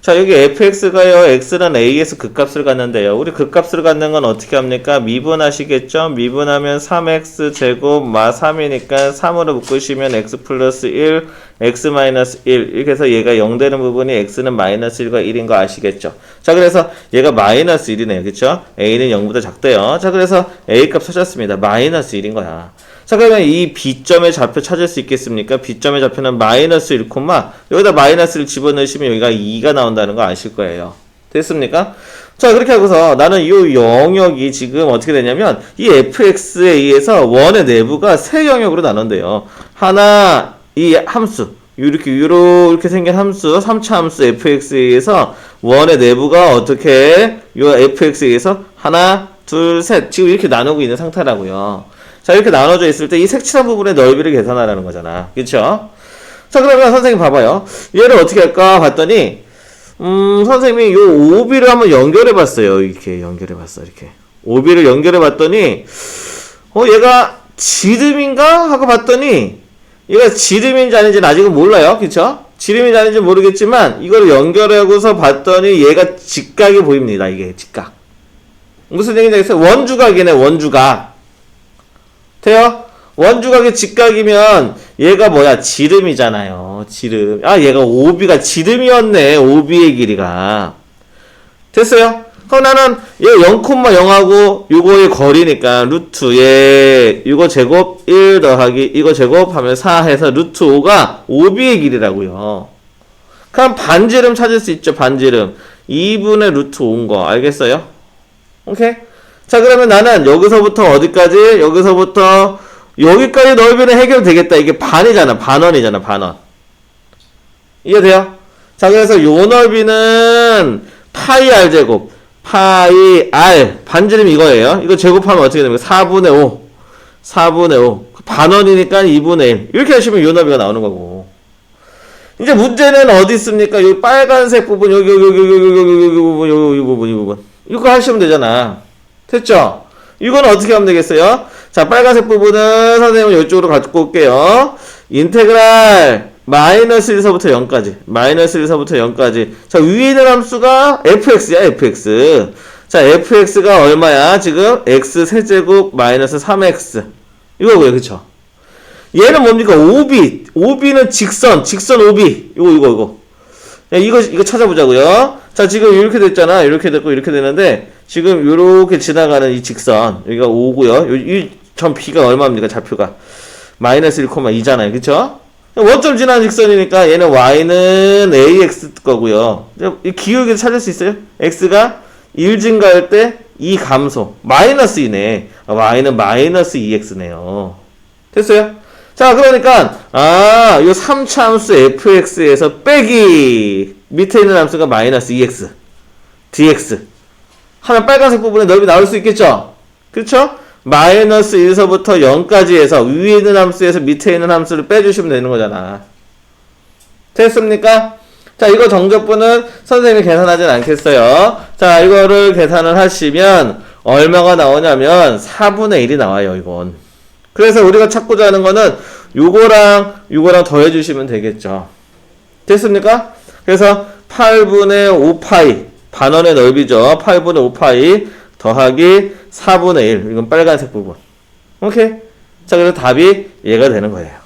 자, 여기 fx가요, x는 a에서 극값을 갖는데요. 우리 극값을 갖는 건 어떻게 합니까? 미분하시겠죠? 미분하면 3x 제곱 마 3이니까 3으로 묶으시면 x 플러스 1, x 마이너스 1. 이렇게 해서 얘가 0 되는 부분이 x는 마이너스 1과 1인 거 아시겠죠? 자, 그래서 얘가 마이너스 1이네요. 그쵸? a는 0보다 작대요. 자, 그래서 a 값 찾았습니다. 마이너스 1인 거야. 자, 그러면 이 B점의 좌표 찾을 수 있겠습니까? B점의 좌표는 마이너스 1, 여기다 마이너스를 집어넣으시면 여기가 2가 나온다는 거 아실 거예요. 됐습니까? 자, 그렇게 하고서 나는 이 영역이 지금 어떻게 되냐면 이 fx에 의해서 원의 내부가 세 영역으로 나눈대요. 하나, 이 함수. 이렇게, 이렇게 생긴 함수, 3차 함수 fx에 의해서 원의 내부가 어떻게, 이 fx에 의해서 하나, 둘, 셋. 지금 이렇게 나누고 있는 상태라고요. 자, 이렇게 나눠져 있을 때 이 색칠한 부분의 넓이를 계산하라는 거잖아. 그쵸? 자, 그러면 선생님 봐봐요. 얘를 어떻게 할까 봤더니, 음, 선생님이 요 오비를 한번 연결해 봤어요. 이렇게 연결해 봤어. 이렇게. 오비를 연결해 봤더니, 어, 얘가 지름인가? 하고 봤더니, 얘가 지름인지 아닌지는 아직은 몰라요. 그쵸? 지름인지 아닌지 모르겠지만, 이거를 연결하고서 봤더니 얘가 직각이 보입니다. 이게 직각. 무슨 얘기인지 알겠어요? 원주각이네, 원주각. 돼요? 원주각의 직각이면 얘가 뭐야? 지름이잖아요. 지름. 아, 얘가 오비가 지름이었네. 오비의 길이가. 됐어요? 그럼 나는 얘 0,0하고 요거의 거리니까 루트 얘 이거 제곱 1 더하기 이거 제곱하면 4 해서 루트 5가 오비의 길이라고요. 그럼 반지름 찾을 수 있죠. 반지름. 2분의 루트 5인 거 알겠어요? 오케이? 자 그러면 나는 여기서부터 어디까지? 여기서부터 여기까지 넓이는 해결되겠다. 이게 반이잖아. 반원이잖아. 반원. 이해돼요? 자 그래서 요 넓이는 파이 r 제곱 파이 r 반지름 이거예요. 이거 제곱하면 어떻게 됩니까? 4분의 5 4분의 5 반원이니까 2분의 1 이렇게 하시면 요 넓이가 나오는 거고 이제 문제는 어디 있습니까? 요 빨간색 부분 여기 여기 여기 여기 여기 여기 여기 부분 여기 이 부분 이 부분 이거 하시면 되잖아. 됐죠? 이거는 어떻게 하면 되겠어요? 자, 빨간색 부분은 선생님은 이쪽으로 갖고 올게요. 인테그랄 마이너스 1서부터 0까지. 마이너스 1서부터 0까지. 자, 위에 있는 함수가 fx야, fx. 자, fx가 얼마야? 지금 x 세제곱 마이너스 3x. 이거고요, 그쵸? 얘는 뭡니까? OB. OB는 직선, 직선 OB. 이거, 이거, 이거. 야, 이거, 이거 찾아보자고요. 자, 지금 이렇게 됐잖아. 이렇게 됐고, 이렇게 되는데, 지금 이렇게 지나가는 이 직선, 여기가 5고요. 이전 B가 얼마입니까? 좌표가. 마이너스 1,2잖아요. 그쵸? 원점 지나는 직선이니까 얘는 Y는 AX 거고요. 이 기울기를 찾을 수 있어요? X가 1 증가할 때이 감소. 마이너스 2네. Y는 마이너스 2X네요. 됐어요? 자, 그러니까, 아, 이 3차 함수 fx에서 빼기. 밑에 있는 함수가 마이너스 2x. dx. 하면 빨간색 부분에 넓이 나올 수 있겠죠? 그렇죠? 마이너스 1서부터 0까지 해서 위에 있는 함수에서 밑에 있는 함수를 빼주시면 되는 거잖아. 됐습니까? 자, 이거 정적분은 선생님이 계산하진 않겠어요. 자, 이거를 계산을 하시면 얼마가 나오냐면 4분의 1이 나와요, 이건. 그래서 우리가 찾고자 하는 거는 요거랑 요거랑 더해주시면 되겠죠. 됐습니까? 그래서 8분의 5파이 반원의 넓이죠. 8분의 5파이 더하기 4분의 1 이건 빨간색 부분. 오케이? 자 그래서 답이 얘가 되는 거예요.